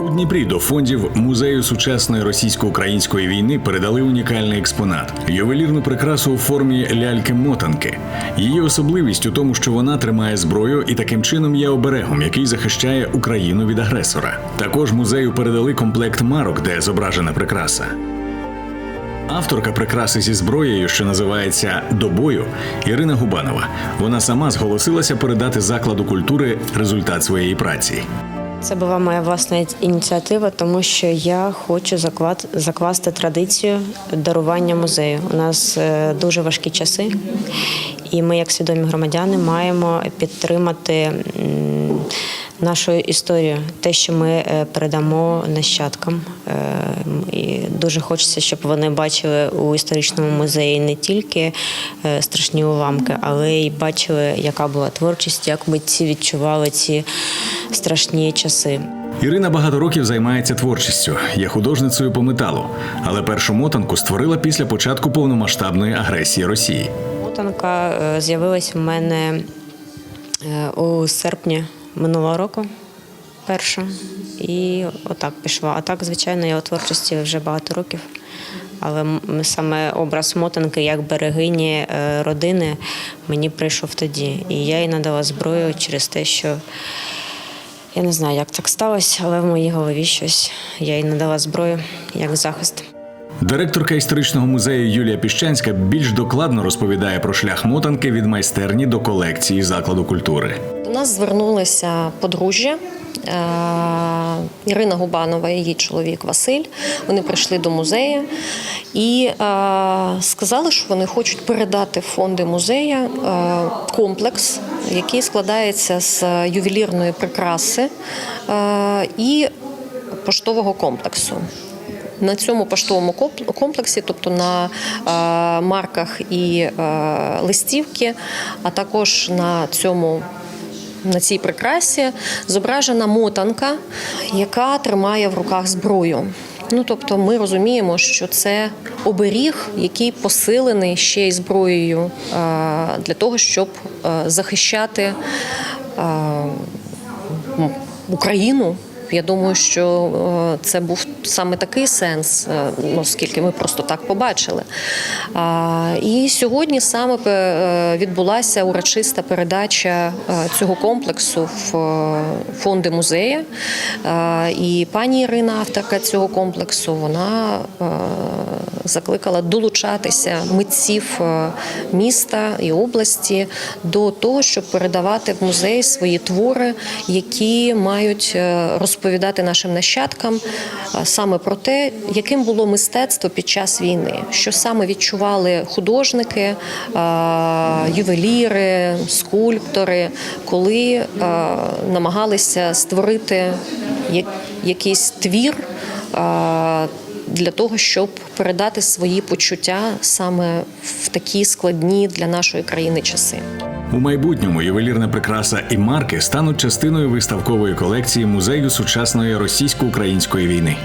У Дніпрі до фондів музею сучасної російсько-української війни передали унікальний експонат ювелірну прикрасу у формі ляльки-мотанки. Її особливість у тому, що вона тримає зброю і таким чином є оберегом, який захищає Україну від агресора. Також музею передали комплект марок, де зображена прикраса. Авторка прикраси зі зброєю, що називається До бою, Ірина Губанова. Вона сама зголосилася передати закладу культури результат своєї праці. Це була моя власна ініціатива, тому що я хочу заклад, закласти традицію дарування музею. У нас е, дуже важкі часи, і ми, як свідомі громадяни, маємо підтримати м, нашу історію, те, що ми е, передамо нащадкам. Е, І дуже хочеться, щоб вони бачили у історичному музеї не тільки е, страшні уламки, але й бачили, яка була творчість, як митці відчували ці страшні часи. Ірина багато років займається творчістю, є художницею по металу, але першу мотанку створила після початку повномасштабної агресії Росії. Мотанка з'явилась в мене у серпні минулого року. Перша. І отак пішла. А так, звичайно, я у творчості вже багато років. Але саме образ мотанки як берегині е, родини мені прийшов тоді. І я їй надала зброю через те, що я не знаю, як так сталося, але в моїй голові щось. Я їй надала зброю як захист. Директорка історичного музею Юлія Піщанська більш докладно розповідає про шлях мотанки від майстерні до колекції закладу культури. До нас звернулися подружжя. е, Ірина Губанова і її чоловік Василь. Вони прийшли до музею і е, сказали, що вони хочуть передати в фонди музею е, комплекс, який складається з ювелірної прикраси і поштового комплексу. На цьому поштовому комп- комплексі, тобто на е, марках і е, листівки, а також на цьому. На цій прикрасі зображена мотанка, яка тримає в руках зброю. Ну тобто, ми розуміємо, що це оберіг, який посилений ще й зброєю е, для того, щоб захищати е, Україну. Я думаю, що це був саме такий сенс, е, ну, оскільки ми просто так побачили. І сьогодні саме е, відбулася урочиста передача е, цього комплексу в фонди музею. Е, І пані Ірина, авторка цього комплексу, вона закликала долучатися митців міста і області до того, щоб передавати в музей свої твори, які мають розповідати нашим нащадкам саме про те, яким було мистецтво під час війни, що саме відчували художники, е, ювеліри, скульптори, коли е, намагалися створити якийсь твір. е, Для того щоб передати свої почуття саме в такі складні для нашої країни часи. У майбутньому ювелірна прикраса і марки стануть частиною виставкової колекції музею сучасної російсько-української війни.